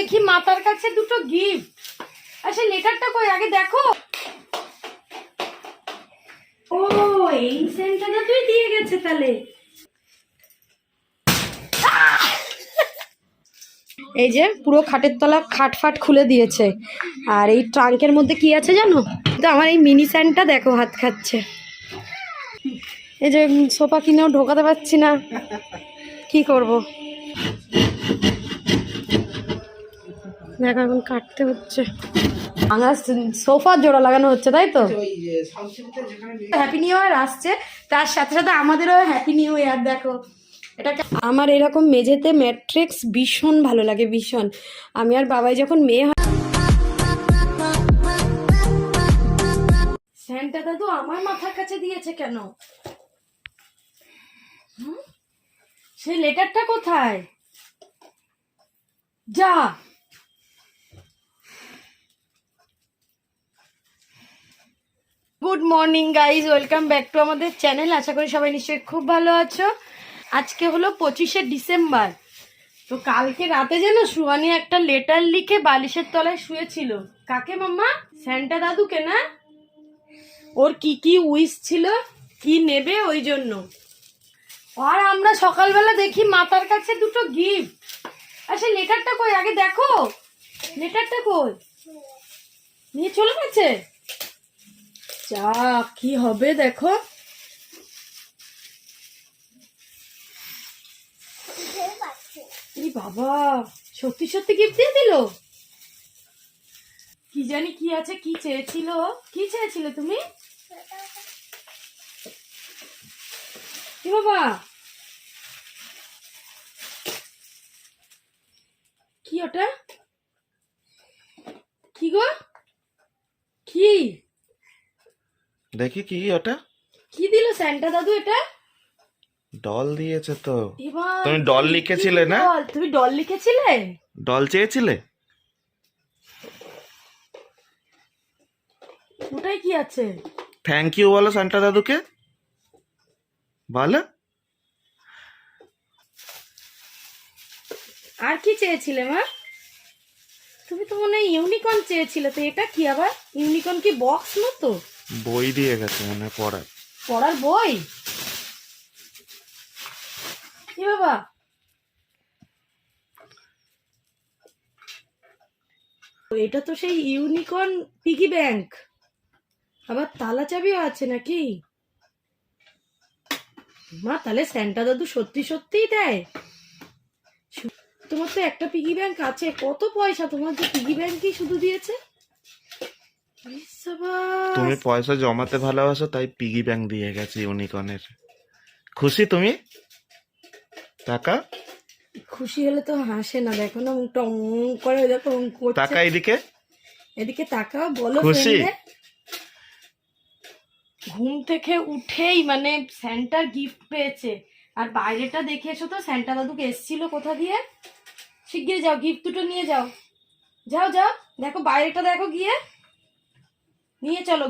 দেখি মাতার কাছে দুটো গিফট আর সেই লেটারটা কই? আগে দেখো। ও, এই সেন্টারটা তুই দিয়ে গেছে তাহলে। এই যে, পুরো খাটের তলা খাট ফাট খুলে দিয়েছে। আর এই ট্রাঙ্কের মধ্যে কি আছে জানো? তো আমার এই মিনি স্যান্ডটা দেখো, হাত খাচ্ছে। এই যে সোফা কিনেও ঢোকাতে পারছি না। কি করব? দেখো এখন কাটতে হচ্ছে। আমার সোফা জোড়া লাগানো হচ্ছে, তাই তো? হ্যাপি নিউ ইয়ার আসছে, তার সাথে সাথে আমাদেরও হ্যাপি নিউ ইয়ার দেখো। এটাকে আমার এরকম মেঝেতে ম্যাট্রিক্স ভীষণ ভালো লাগে, ভীষণ। আমি আর বাবাই যখন মেয়ে হয় স্যান্টা দাদু আমার মাথার কাছে দিয়েছে কেন? সেই লেটারটা কোথায়? যা। Good morning guys welcome back to আমাদের চ্যানেল আশা করি সবাই নিশ্চয়ই খুব ভালো আছো। আজকে হলো পঁচিশে ডিসেম্বর। তো কালকে রাতে যেন সুহানি একটা লেটার লিখে বালিশের তলায় শুয়েছিল। কাকে মাম্মা? স্যান্টা দাদুকে, না? ওর কি কি উইশ ছিল? কি নেবে ওই জন্য? আর আমরা সকালবেলা দেখি মাতার কাছে দুটো গিফট সেই লেটারটা কই? আগে দেখো। লেটারটা কই? নিয়ে চলে গেছে? যা, কি হবে দেখো। বাবা, সত্যি সত্যি গিফট দিয়ে দিল? কি জানি কি আছে, কি চেয়েছিল? কি চেয়েছিল তুমি? বাবা? কি ওটা? কি গো? কি? দেখি কি ওটা? কি দিল স্যান্টা দাদু এটা? ডল দিয়েছে তো। তুমি ডল লিখেছিলে না? তুমি ডল লিখেছিলে? ডল চেয়েছিলে? ওটাই কি আছে? থ্যাংক ইউ বলো সান্টা দাদুকে। বলো। আর কি চেয়েছিলে মা? তুমি তো মনে হয় ইউনিকর্ন চেয়েছিলে তো এটা কি আবার? ইউনিকর্ন কি বক্স মতো বই দিয়ে গেছে মনে পড়ার। পড়ার বই? কি বাবা? এটা তো সেই ইউনিকর্ন পিগি ব্যাংক। আবার তালা চাবিও আছে নাকি? মা, তাহলে স্যান্টা দাদু সত্যি সত্যিই দেয়। তোমার তো একটা পিগি ব্যাংক আছে, কত পয়সা? তোমার যে পিগি ব্যাংকই শুধু দিয়েছে। তুমি পয়সা জমাতে ভালোবাসো তাই পিগি ব্যাংক দিয়ে গেছে ইউনিকর্নের খুশি তুমি? টাকা? খুশি হলে তো হাসে না দেখো না টং করে দেখো টাকা এদিকে? এদিকে তাকাও বলো খুশি? ঘুম থেকে উঠেই মানে স্যান্টার গিফট পেয়েছে। আর বাইরেটা দেখে এসো তো স্যান্টা দাদুকে এসছিল কোথা দিয়ে? শিগগির যাও গিফট দুটো নিয়ে যাও। যাও যাও দেখো বাইরেটা দেখো গিয়ে। নিয়ে চলো।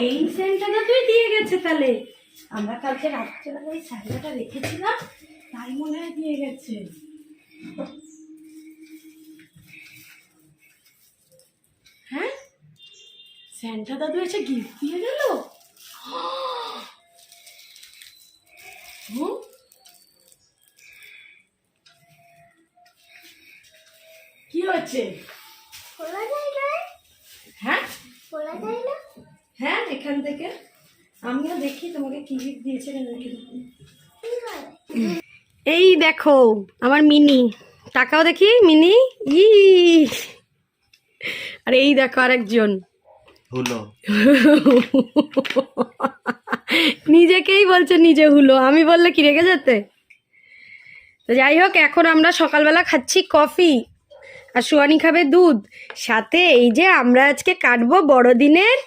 এই তুই দিয়ে গেছে তাহলে। আমরা কালকে রাত্রেবেলা ওই রেখেছিলাম, তাই মনে হয় দিয়ে গেছে হ্যাঁ স্যান্টা দাদু এসে গিফট দিয়ে গেল? কি হচ্ছে হ্যাঁ? হ্যাঁ এখান থেকে। আমিও দেখি তোমাকে কি গিফট দিয়েছে কেন এই দেখো আমার মিনি। টাকাও দেখি মিনি। ই আর এই দেখো আরেকজন। হলো। নিজেকেই বলছে নিজে হুলো। আমি বললে কি রেগে যেতে? তো যাই হোক এখন আমরা সকালবেলা খাচ্ছি কফি। আর সুয়ানি খাবে দুধ। সাথে এই যে আমরা আজকে কাটবো বড়দিনের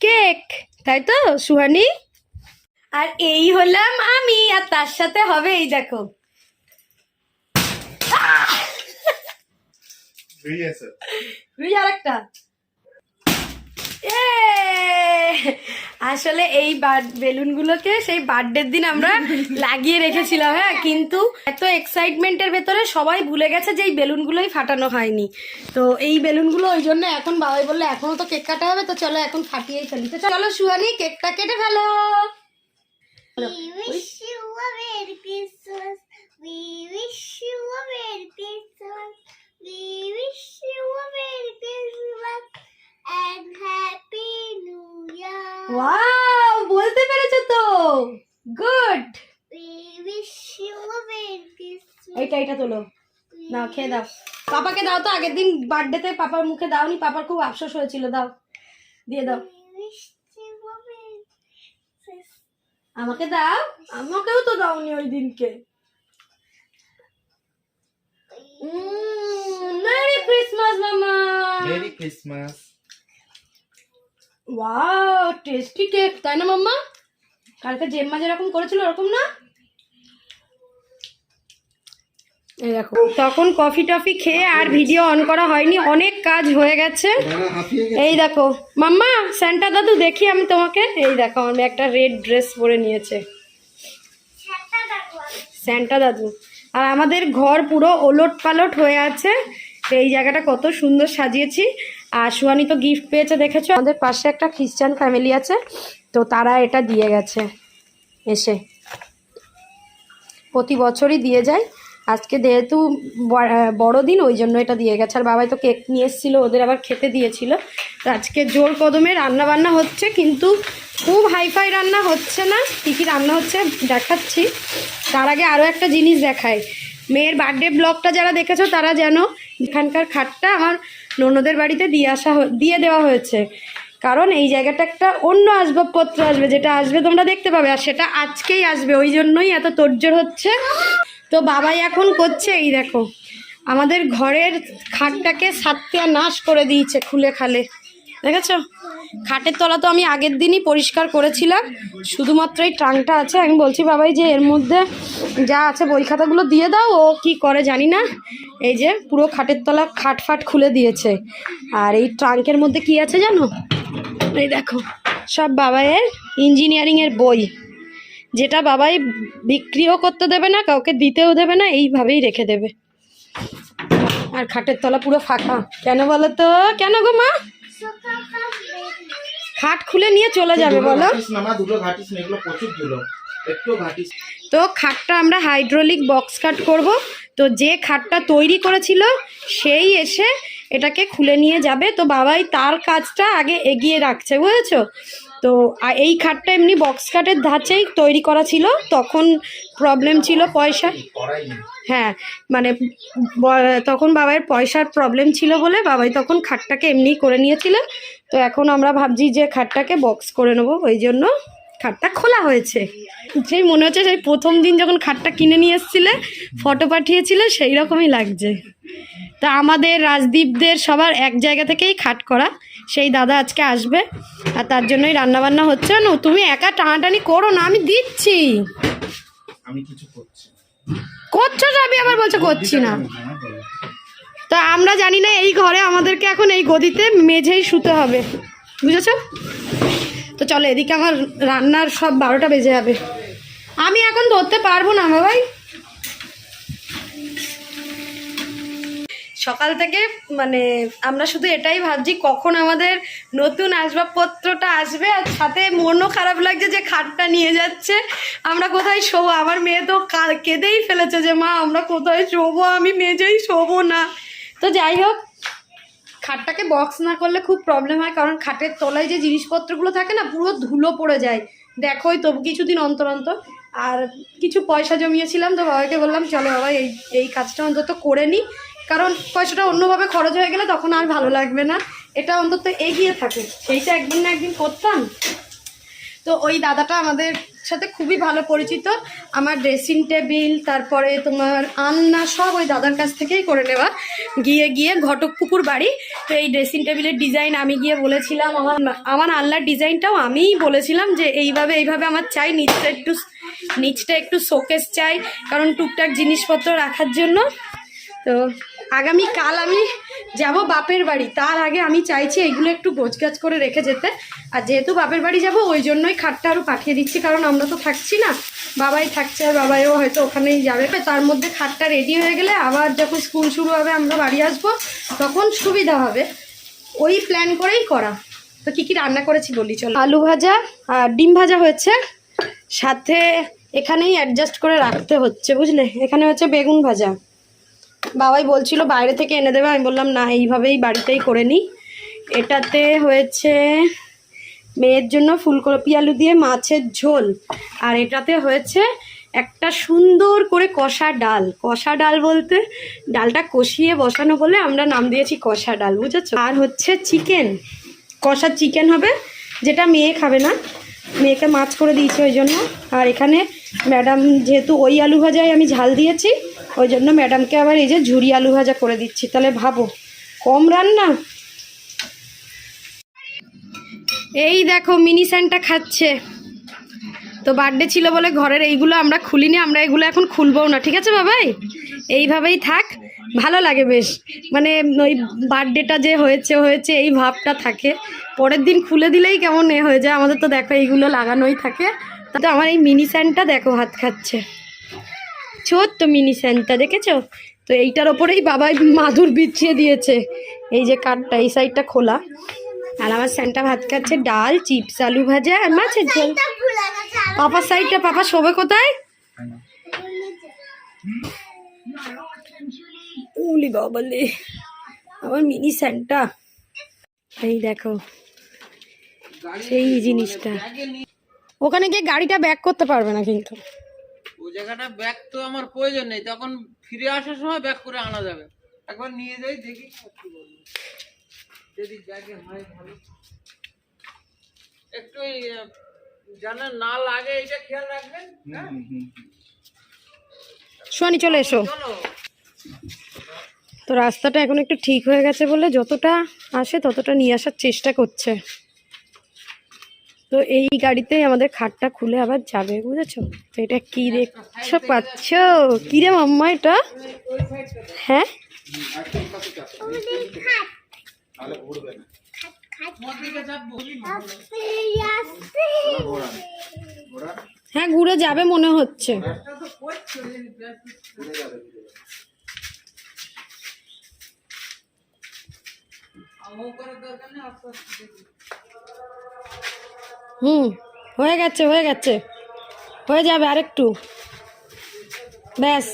কেক। তাই তো সুহানি? আর এই হলাম আমি আর তার সাথে হবে এই দেখো। আরেকটা! আসলে এই বেলুন গুলোকে সেই বার্থডের দিন আমরা লাগিয়ে রেখেছিলাম হ্যাঁ? কিন্তু এত এক্সাইটমেন্টের ভেতরে সবাই ভুলে গেছে যে এই বেলুন গুলোই ফাটানো হয়নি। তো এই বেলুনগুলো ওই জন্য এখন বাবাই বললে এখনও তো কেক কাটা হবে তো চলো এখন ফাটিয়েই ফেলি। তো চলো সুহানি কেকটা কেটে ফেলো। We wish you a Merry Christmas. And Happy New Year. Wow বলতে পেরেছ তো good We wish you a Merry Christmas. এইটা এটা তোলো নাও খেয়ে দাও পাপাকে দাও তো আগের দিন বার্থডেতে পাপার মুখে দাওনি পাপার খুব আফসোস হয়েছিল দাও দিয়ে দাও We wish you a Merry Christmas. আমাকে দাও আমাকেও তো দাওনি ওই দিনকে মেরি ক্রিসমাস মামা merry Christmas wow tasty cake তাই না, মাম্মা? কালকে জেম্মা যেরকম করেছিল, ওরকম না? এই দেখো, তখন কফি টফি খেয়ে আর ভিডিও অন করা হয়নি, অনেক কাজ হয়ে গেছে। এই দেখো, মাম্মা স্যান্টা দাদু, দেখি আমি তোমাকে। এই দেখো, আমি একটা রেড ড্রেস পরে নিয়েছে। স্যান্টা দাদু। আর আমাদের ঘর পুরো ওলট পালট হয়ে আছে। এই জায়গাটা কত সুন্দর সাজিয়েছি। আর তো গিফট পেয়েছে, দেখেছ? আমাদের পাশে একটা খ্রিস্টান ফ্যামিলি আছে, তো তারা এটা দিয়ে গেছে, এসে। প্রতি বছরই দিয়ে যায়। আজকে যেহেতু বড়দিন, ওই জন্য এটা দিয়ে গেছে। আর বাবাই তো কেক নিয়ে এসেছিল, ওদের আবার খেতে দিয়েছিল। আজকে জোর কদমে রান্না বান্না হচ্ছে, কিন্তু খুব হাইফাই রান্না হচ্ছে না। কী কী রান্না হচ্ছে দেখাচ্ছি। তার আগে আরও একটা জিনিস দেখায় মেয়ের বার্থডে ব্লগটা যারা দেখেছ, তারা যেন এখানকার খাটটা আমার ননদের বাড়িতে দিয়ে আসা দিয়ে দেওয়া হয়েছে। কারণ এই জায়গাটা একটা অন্য আসবাবপত্র আসবে, যেটা আসবে তোমরা দেখতে পাবে, আর সেটা আজকেই আসবে, ওই জন্যই এত তোড়জোড় হচ্ছে। তো বাবাই এখন করছে, এই দেখো, আমাদের ঘরের খাটটাকে সাতটা নাশ করে দিয়েছে খুলে খালে। দেখেছ? খাটের তলা তো আমি আগের দিনই পরিষ্কার করেছিলাম। শুধুমাত্র এই ট্রাঙ্কটা আছে। আমি বলছি, বাবাই, যে এর মধ্যে যা আছে বই খাতাগুলো দিয়ে দাও। ও কি করে জানি না? এই যে পুরো খাটের তলা খাট ফাট খুলে দিয়েছে। আর এই ট্রাঙ্কের মধ্যে কি আছে জানো? এই দেখো, সব বাবাইয়ের ইঞ্জিনিয়ারিংয়ের বই। যেটা বাবাই বিক্রিও করতে দেবে না, কাউকে দিতেও দেবে না, এইভাবেই রেখে দেবে। আর খাটের তলা পুরো ফাঁকা। কেন বলো তো? কেন গো মা? খাট খুলে নিয়ে চলে যাবে বলো। তো খাটটা আমরা হাইড্রোলিক বক্স কাট করব। তো যে খাটটা তৈরি করেছিল সেই এসে এটাকে খুলে নিয়ে যাবে। তো বাবাই তার কাজটা আগে এগিয়ে রাখছে বুঝেছ? তো এই খাটটা এমনি বক্স খাটের ধাঁচেই তৈরি করা ছিল, তখন প্রবলেম ছিল পয়সা হ্যাঁ মানে তখন বাবার পয়সার প্রবলেম ছিল বলে বাবাই তখন খাটটাকে এমনি করে নিয়েছিল তো এখন আমরা ভাবছি যে খাটটাকে বক্স করে নেব, ওই জন্য খাটটা খোলা হয়েছে। সেই মনে হচ্ছে সেই প্রথম দিন যখন খাটটা কিনে নিয়ে এসেছিলে ফটো পাঠিয়েছিলে, সেই রকমই লাগছে। তা আমাদের রাজদীপদের সবার এক জায়গা থেকেই খাট করা। সেই দাদা আজকে আসবে আর তার জন্যই রান্নাবান্না হচ্ছে। না তুমি একা টানাটানি করো না আমি দিচ্ছি। আমি কিছু করছি করছ সবই আবার বলছো করছি না। তা আমরা জানি না এই ঘরে আমাদেরকে এখন এই গদিতে মেঝেই শুতে হবে। বুঝেছ? তো চলো এদিকে আমার রান্নার সব বারোটা বেজে যাবে। আমি এখন ধরতে পারব না বাবাই। সকাল থেকে মানে আমরা শুধু এটাই ভাবছি কখন আমাদের নতুন আসবাবপত্রটা আসবে আর সাথে মনও খারাপ লাগছে যে খাটটা নিয়ে যাচ্ছে। আমরা কোথায় শোবো? আমার মেয়ে তো কেঁদেই ফেলেছে যে, মা, আমরা কোথায় শোবো? আমি মেজেই শোবো না। তো যাই হোক, খাটটাকে বক্স না করলে খুব প্রবলেম হয়, কারণ খাটের তলায় যে জিনিসপত্রগুলো থাকে না, পুরো ধুলো পড়ে যায়। দেখোই তো, কিছুদিন অন্তর অন্তর। আর কিছু পয়সা জমিয়েছিলাম তো বাবাকে বললাম, চলো বাবা, এই এই কাজটা অন্তত করে নিই কারণ পয়সাটা অন্যভাবে খরচ হয়ে গেলে তখন আর ভালো লাগবে না। এটা অন্তত এগিয়ে থাকে সেইটা একদিন না একদিন করতাম। তো ওই দাদাটা আমাদের সাথে খুবই ভালো পরিচিত। আমার ড্রেসিং টেবিল তারপরে তোমার আলনা সব ওই দাদার কাছ থেকেই করে নেওয়া। গিয়ে গিয়ে ঘটকপুকুর বাড়ি। তো এই ড্রেসিং টেবিলের ডিজাইন আমি গিয়ে বলেছিলাম। আমার আমার আলনার ডিজাইনটাও আমিই বলেছিলাম যে এইভাবে এইভাবে আমার চাই। নিচটা একটু নিচটা একটু শোকেস চাই। কারণ টুকটাক জিনিসপত্র রাখার জন্য। তো আগামী কাল আমি যাব বাপের বাড়ি। তার আগে আমি চাইছি এগুলো একটু গোছগাছ করে রেখে যেতে। আর যেহেতু বাপের বাড়ি যাব, ওই জন্যই খাটটা আরও পাঠিয়ে দিচ্ছি, কারণ আমরা তো থাকছি না। বাবাই থাকছে আর বাবাইও হয়তো ওখানেই যাবে। তার মধ্যে খাটটা রেডি হয়ে গেলে আবার যখন স্কুল শুরু হবে, আমরা বাড়ি আসব, তখন সুবিধা হবে। ওই প্ল্যান করেই করা। তো কী কী রান্না করেছি বলি, চলো। আলু ভাজা আর ডিম ভাজা হয়েছে। সাথে এখানেই অ্যাডজাস্ট করে রাখতে হচ্ছে, বুঝলে? এখানে হচ্ছে বেগুন ভাজা। বাবাই বলছিল, বাইরে থেকে এনে দেবে। আমি বললাম, না, এইভাবেই বাড়িতেই করে নিই। এটাতে হয়েছে মেয়ের জন্য ফুলকপি আলু দিয়ে মাছের ঝোল। আর এটাতে হয়েছে একটা সুন্দর করে কষা ডাল। কষা ডাল বলতে ডালটা কষিয়ে বসানো বলে আমরা নাম দিয়েছি কষা ডাল, বুঝেছ? আর হচ্ছে চিকেন। কষা চিকেন হবে, যেটা মেয়ে খাবে না। মেয়েকে মাছ করে দিয়েছি ওই জন্য। আর এখানে ম্যাডাম, যেহেতু ওই আলু ভাজায় আমি ঝাল দিয়েছি ওই জন্য ম্যাডামকে আবার এই যে ঝুরি আলু ভাজা করে দিচ্ছি। তাহলে ভাবো, কম রান্না? এই দেখো, মিনি স্যান্টা খাচ্ছে। তো বার্থডে ছিল বলে ঘরের এইগুলো আমরা খুলিনি, আমরা এগুলো এখন খুলবও না। ঠিক আছে বাবাই? এইভাবেই থাক, ভালো লাগে বেশ। মানে ওই বার্থডেটা যে হয়েছে হয়েছে, এই ভাবটা থাকে। পরের দিন খুলে দিলেই কেমন এ হয়ে যায়। আমাদের তো দেখো, এইগুলো লাগানোই থাকে। তো আমার এই মিনি স্যান্টটা দেখো, হাত খাচ্ছে। ছোট্ট মিনি স্যান্টটা দেখেছ? তো এইটার ওপরেই বাবাই মাদুর বিছিয়ে দিয়েছে। এই যে কাঠটা এই সাইডটা খোলা। আর আমার স্যান্টা ভাত খাচ্ছে ডাল চিপস আলু ভাজা আর মাছের ঝোল। পাপার সাইডটা পাপা শোবে কোথায়? উলি বাবালে। আমার মিনি স্যান্টা এই দেখো সেই জিনিসটা। ওখানে গিয়ে গাড়িটা ব্যাক করতে পারবে না কিন্তু। ওই জায়গাটা ব্যাগ তো আমার প্রয়োজন নেই। তখন ফিরে আসার সময় ব্যাগ করে আনা যাবে। একবার নিয়ে যাই দেখি যদি ব্যাগে হয় ভালো। একটু যেন না লাগে এটা খেয়াল রাখবেন হ্যাঁ? সোয়ানি চলে এসো। তো রাস্তাটা এখন একটু ঠিক হয়ে গেছে বলে যতটা আসে ততটা নিয়ে আসার চেষ্টা করছে। তো এই গাড়িতেই আমাদের খাটটা খুলে আবার যাবে, বুঝেছ? তো এটা কি দেখছ, পাচ্ছ? কি রে মাম্মা এটা? হ্যাঁ? হ্যাঁ ঘুরে যাবে মনে হচ্ছে। হুম হয়ে গেছে হয়ে গেছে। হয়ে যাবে আরেকটু। ব্যাস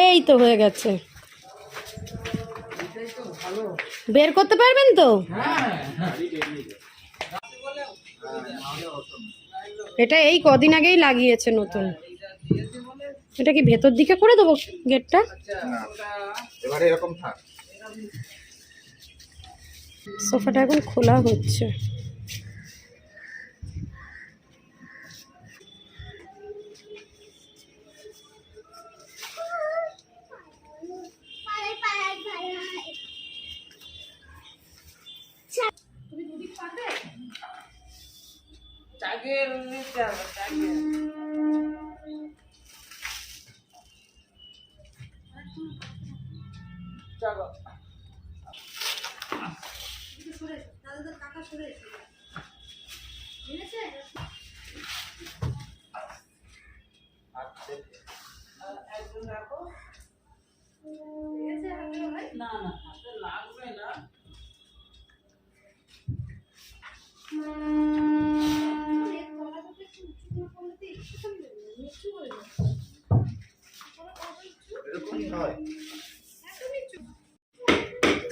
এই তো হয়ে গেছে। বের করতে পারবেন তো? এটা এই কদিন আগেই লাগিয়েছে নতুন। এটা কি ভেতর দিকে করে দেবো গেটটা? এরকম সোফাটা এখন খোলা হচ্ছে। চাগের নিতে হবে চাগের চলো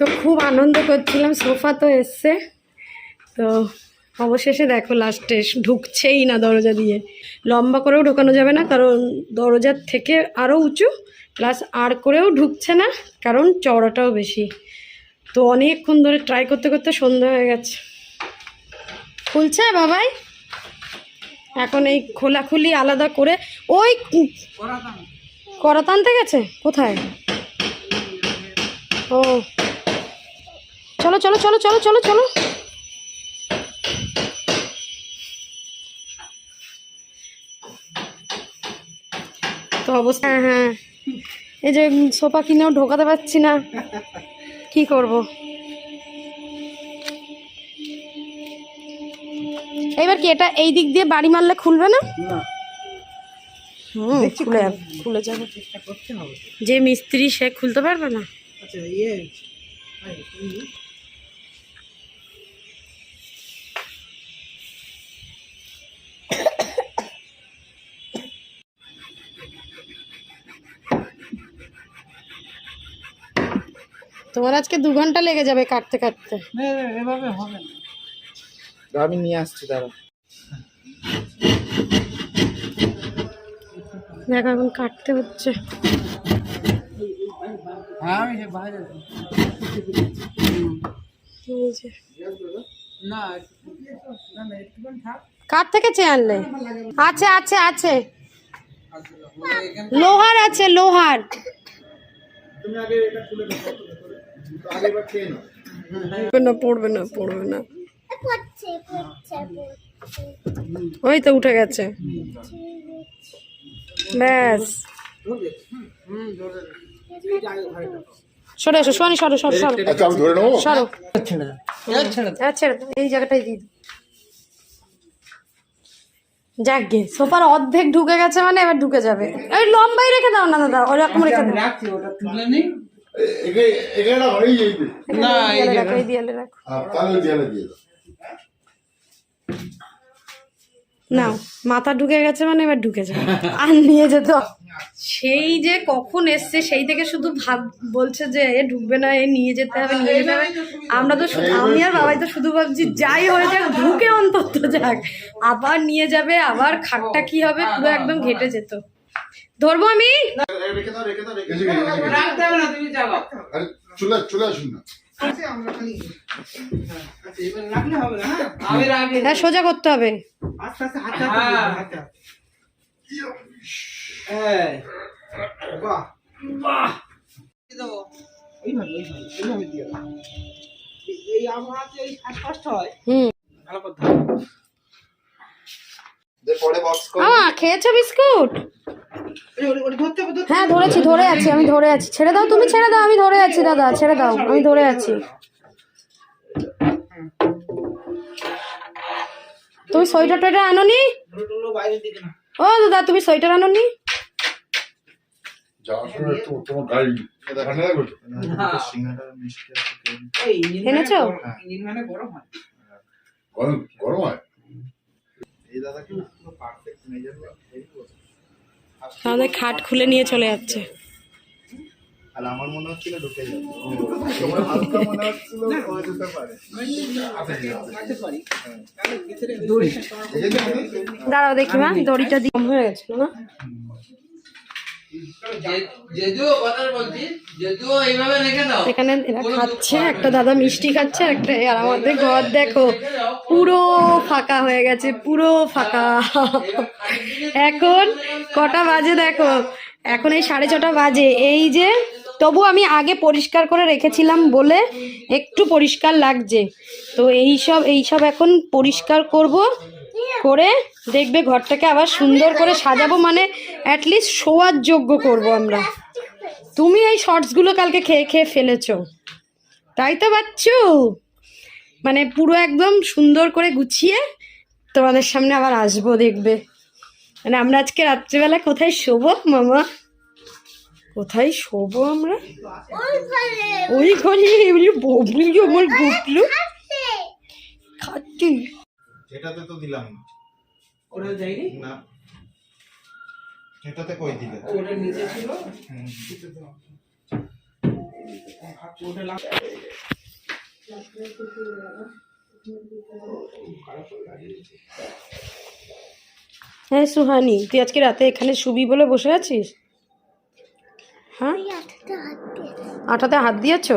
তো খুব আনন্দ করছিলাম, সোফা তো এসছে। তো অবশেষে দেখো লাস্টে ঢুকছেই না দরজা দিয়ে। লম্বা করেও ঢোকানো যাবে না, কারণ দরজার থেকে আরও উঁচু প্লাস আর করেও ঢুকছে না, কারণ চওড়াটাও বেশি। তো অনেকক্ষণ ধরে ট্রাই করতে করতে সন্ধ্যা হয়ে গেছে। খুলছে বাবাই? এখন এই খোলাখুলি আলাদা করে ওই করাতাম করাত গেছে? কোথায়? ও। চলো চলো চলো চলো চলো চলো। তো অবস্থা হ্যাঁ হ্যাঁ। এই যে সোফা কিনেও ঢোকাতে পারছি না। কি করব? এবার কি এটা এই দিক দিয়ে বাড়ি মারলে খুলবে না? হুম খুলে যাবে খুলে যাবে। যে মিস্ত্রি সে খুলতে পারবে না? আচ্ছা ইয়ে তোমার আজকে দু ঘণ্টা লেগে যাবে কাটতে কাটতে। এভাবে হবে আমি নিয়ে আসছি দাঁড়া দেখো এখন কাটতে হচ্ছে। হ্যাঁ কার থেকে চেয়ে আনলে আছে আছে আছে। আচ্ছা, লোহার আছে লোহার। পড়বে না পড়বে না। পড়বে না ওই তো উঠে গেছে। ব্যাস। সরে এসো সোয়ানি সরো সরো সরো। আচ্ছা আমি সরো। ছেড়ে দাও, এই জায়গাটাই দিই যাক গে সোফার অর্ধেক ঢুকে গেছে মানে এবার ঢুকে যাবে। এই লম্বাই রেখে দাও না দাদা ওই ওরকম রেখে দাও। এখানে হয়ে যাইবে না এই দেয়ালে যে রাখো, এই দেয়ালে রাখো। আর তাহলে দেয়ালে দিয়ে দাও নাও মাথা ঢুকে গেছে মানে এবার ঢুকে যাবে। আর নিয়ে যেত। সেই যে কখন এসছে সেই থেকে শুধু ভাব বলছে যে এ ঢুকবে না এ নিয়ে যেতে হবে নিয়ে যেতে হবে। আমরা তো শুধু আমি আর বাবাই তো শুধু ভাবছি যাই হয়ে যাক ঢুকে অন্তত যাক। আবার নিয়ে যাবে আবার খাটটা কি হবে পুরো একদম ঘেটে যেত। ধরবো আমি? চলে চলে আসুন না। আচ্ছা না হ্যাঁ? সোজা করতে হবে। হ্যাঁ। হয় খেয়েছো বিস্কুট? এই হ্যাঁ ধরেছি ধরে আছি আমি ধরে আছি ছেড়ে দাও তুমি ছেড়ে দাও আমি ধরে আছি দাদা ছেড়ে দাও আমি ধরে আছি তুমি সোয়েটার টোয়েটার আনোনি। ও দাদা তুমি সোয়েটার আনোনি? এই এনেছো? গরম- মানে গরম হয়। গরম গরম হয় আমাদের খাট খুলে নিয়ে চলে যাচ্ছে। আর আমার মনে হচ্ছিল ঢুকে যাবে। তোমার হালকা মনে হচ্ছিল ও যেতে পারে। রাখতে পারি। তাহলে ভিতরে দড়িটা তোমার- দাঁড়াও দেখি মা দড়িটা দিয়ে হয়ে গেছিল না? এখানে এরা খাচ্ছে একটা দাদা মিষ্টি খাচ্ছে একটা আর আমাদের ঘর দেখো পুরো ফাঁকা হয়ে গেছে পুরো ফাঁকা। এখন কটা বাজে দেখো? এখন এই সাড়ে ছটা বাজে। এই যে তবু আমি আগে পরিষ্কার করে রেখেছিলাম বলে একটু পরিষ্কার লাগছে। তো এই সব এই সব এখন পরিষ্কার করব। করে দেখবে ঘরটাকে আবার সুন্দর করে সাজাবো মানে অ্যাটলিস্ট শোয়ার যোগ্য করব আমরা। তুমি এই শর্টসগুলো কালকে খেয়ে খেয়ে ফেলেছো। তাই তো বাচ্চু। মানে পুরো একদম সুন্দর করে গুছিয়ে তোমাদের সামনে আবার আসব দেখবে। মানে আমরা আজকে রাত্রিবেলা কোথায় শোবো, মামা? কোথায় শোবো আমরা? ওই ঘরে আমার আছে খাচ্ছি। এটাতে তো দিলাম না। ওটা যায়নি না। এটাতে কই দিলে ওটা নিচে ছিল? ওটা লাগ- হ্যাঁ সুহানি তুই আজকে রাতে এখানে শুবি বলে বসে আছিস? হ্যাঁ? আঠাটা হাত দিয়ে আটাতে হাত দিয়েছ?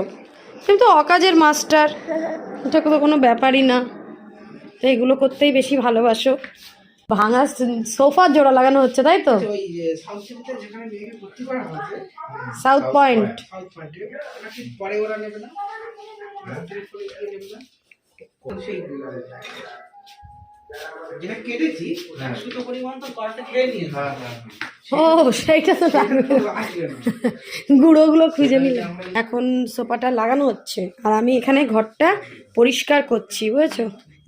তুমি তো অকাজের মাস্টার। এটা তো কোনো ব্যাপারই না। তো এগুলো করতেই বেশি ভালোবাসো। ভাঙা সোফার জোড়া লাগানো হচ্ছে তাই তো? সাউথ পয়েন্ট সাউথ পয়েন্টে ওটা কি পরে ওরা নেবে না ভর্তির ফলে কি নেবে না? সেই যেটা কেটেছি সুতো পরিমাণ তো কড়াতে খেয়ে নিয়েছে। ও সেইটা তো গুঁড়োগুলো খুঁজে নিলাম এখন সোফাটা লাগানো হচ্ছে। আর আমি এখানে ঘরটা পরিষ্কার করছি বুঝেছ?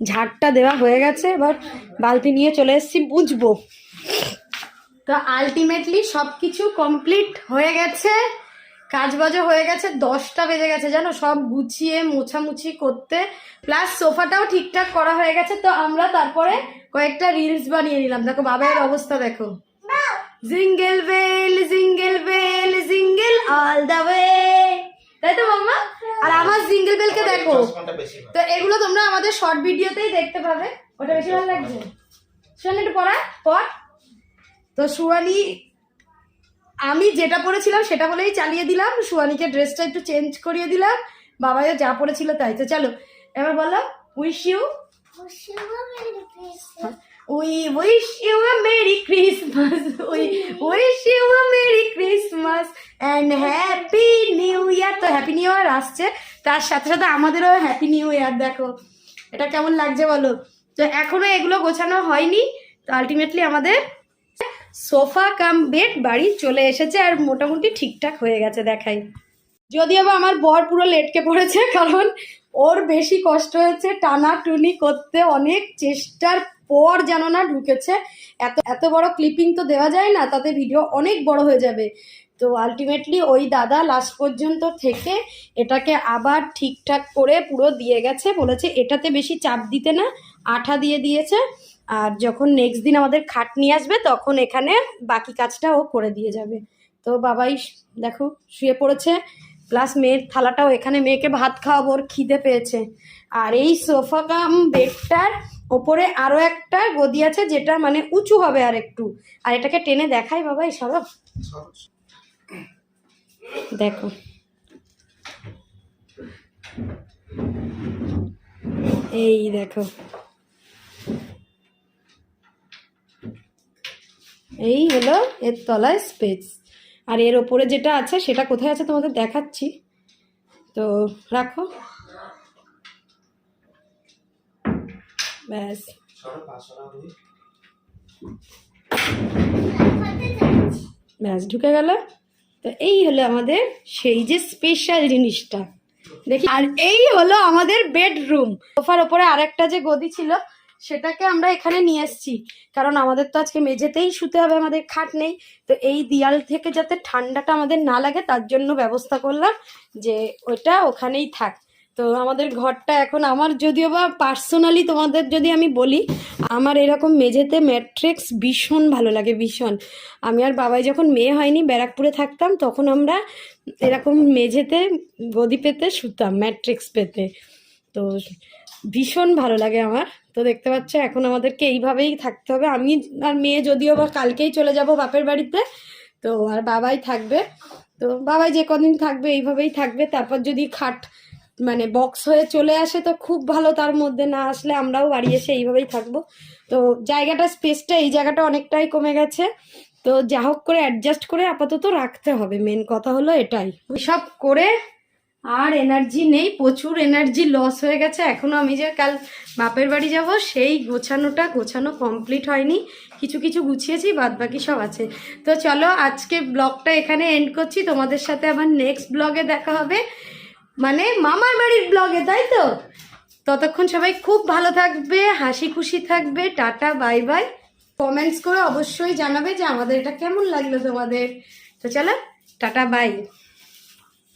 ঝাড়টা দেওয়া হয়ে গেছে, এবার বালতি নিয়ে চলে এসেছি বুঝব। তো আলটিমেটলি সব কিছু কমপ্লিট হয়ে গেছে কাজ বাজও হয়ে গেছে, দশটা বেজে গেছে, জানো, সব গুছিয়ে, মোছামুছি করতে প্লাস সোফাটাও ঠিকঠাক করা হয়ে গেছে, তো আমরা তারপরে কয়েকটা রিলস বানিয়ে নিলাম। দেখো বাবার অবস্থা, দেখো। Jingle bell jingle bell jingle all the way তাই তো, মাম্মা? আর আমার জিঙ্গেল বেলকে দেখো। তো এগুলো তোমরা আমাদের শর্ট ভিডিওতেই দেখতে পাবে। ওটা বেশি ভালো লাগছে? শোন একটু পড়া পর তো সুয়ানি আমি যেটা পরেছিলাম সেটা বলেই চালিয়ে দিলাম। সুয়ানিকে ড্রেসটা একটু চেঞ্জ করিয়ে দিলাম। বাবাইও যা পরেছিল তাই। তো চলো এবার বলো wish you We wish you a Merry Christmas. We wish you a Merry Christmas and Happy New Year. তো হ্যাপি নিউ ইয়ার আসছে। তার সাথে সাথে আমাদেরও হ্যাপি নিউ ইয়ার দেখো। এটা কেমন লাগছে বলো? তো এখনও এগুলো গোছানো হয়নি। তো আলটিমেটলি আমাদের সোফা কাম বেড বাড়ি চলে এসেছে আর মোটামুটি ঠিকঠাক হয়ে গেছে দেখাই। যদিও বা আমার বর পুরো লেটকে পড়েছে, কারণ ওর বেশি কষ্ট হয়েছে টানা টুনি করতে। অনেক চেষ্টার পর যেন না ঢুকেছে। এত এত বড় ক্লিপিং তো দেওয়া যায় না, তাতে ভিডিও অনেক বড় হয়ে যাবে। তো আলটিমেটলি ওই দাদা লাস্ট পর্যন্ত থেকে এটাকে আবার ঠিকঠাক করে পুরো দিয়ে গেছে, বলেছে এটাতে বেশি চাপ দিতে না, আঠা দিয়ে দিয়েছে। আর যখন নেক্সট দিন আমাদের খাট নিয়ে আসবে, তখন এখানে বাকি কাজটা ও করে দিয়ে যাবে। তো বাবাই, দেখো, শুয়ে পড়েছে। প্লাস মেয়ের থালাটাও এখানে মেয়েকে ভাত খাওয়াবো, ওর খিদে পেয়েছে। আর এই সোফা কাম বেডটার ওপরে আরও একটা গদি আছে যেটা মানে উঁচু হবে আর একটু। আর এটাকে টেনে দেখাই বাবাই সরব। দেখো। এই দেখো। এই হলো এর তলায় স্পেস আর এর ওপরে যেটা আছে সেটা কোথায় আছে তোমাদের দেখাচ্ছি। তো রাখো। ব্যাস। ব্যাস ঢুকে গেল। তো এই হলো আমাদের সেই যে স্পেশাল জিনিসটা। দেখি আর এই হলো আমাদের বেডরুম সোফার ওপরে আরেকটা যে গদি ছিল সেটাকে আমরা এখানে নিয়ে এসেছি। কারণ আমাদের তো আজকে মেঝেতেই শুতে হবে আমাদের খাট নেই। তো এই দেয়াল থেকে যাতে ঠান্ডাটা আমাদের না লাগে তার জন্য ব্যবস্থা করলাম যে ওটা ওখানেই থাক। তো আমাদের ঘরটা এখন আমার যদিও বা পার্সোনালি তোমাদের যদি আমি বলি, আমার এরকম মেঝেতে ম্যাট্রিক্স ভীষণ ভালো লাগে, ভীষণ। আমি আর বাবাই যখন মেয়ে হয়নি, ব্যারাকপুরে থাকতাম, তখন আমরা এরকম মেঝেতে গদি পেতে শুতাম ম্যাট্রিক্স পেতে। তো ভীষণ ভালো লাগে আমার। তো দেখতে পাচ্ছ, এখন আমাদেরকে এইভাবেই থাকতে হবে। আমি আর মেয়ে যদিও বা কালকেই চলে যাব বাপের বাড়িতে, তো আর বাবাই থাকবে। তো বাবাই যে কদিন থাকবে, এইভাবেই থাকবে। তারপর যদি খাট মানে বক্স হয়ে চলে আসে তো খুব ভালো, তার মধ্যে না আসলে আমরাও বাড়ি এসে এইভাবেই থাকব। তো জায়গাটা স্পেসটা এই জায়গাটা অনেকটাই কমে গেছে। তো যা হোক করে অ্যাডজাস্ট করে আপাতত রাখতে হবে। মেন কথা হলো এটাই। সব করে আর এনার্জি নেই, প্রচুর এনার্জি লস হয়ে গেছে। এখনও আমি যে কাল বাপের বাড়ি যাব, সেই গোছানোটা গোছানো কমপ্লিট হয়নি। কিছু কিছু গুছিয়েছি বাদ বাকি সব আছে। তো চলো, আজকে ব্লগটা এখানে এন্ড করছি। তোমাদের সাথে আবার নেক্সট ব্লগে দেখা হবে। মানে মামার বাড়ির ব্লগে, তাই তো? ততক্ষণ সবাই খুব ভালো থাকবে, হাসি খুশি থাকবে, টাটা, বাই বাই। কমেন্টস করে অবশ্যই জানাবে যে আমাদের এটা কেমন লাগল তোমাদের। তো চলো, টাটা, বাই।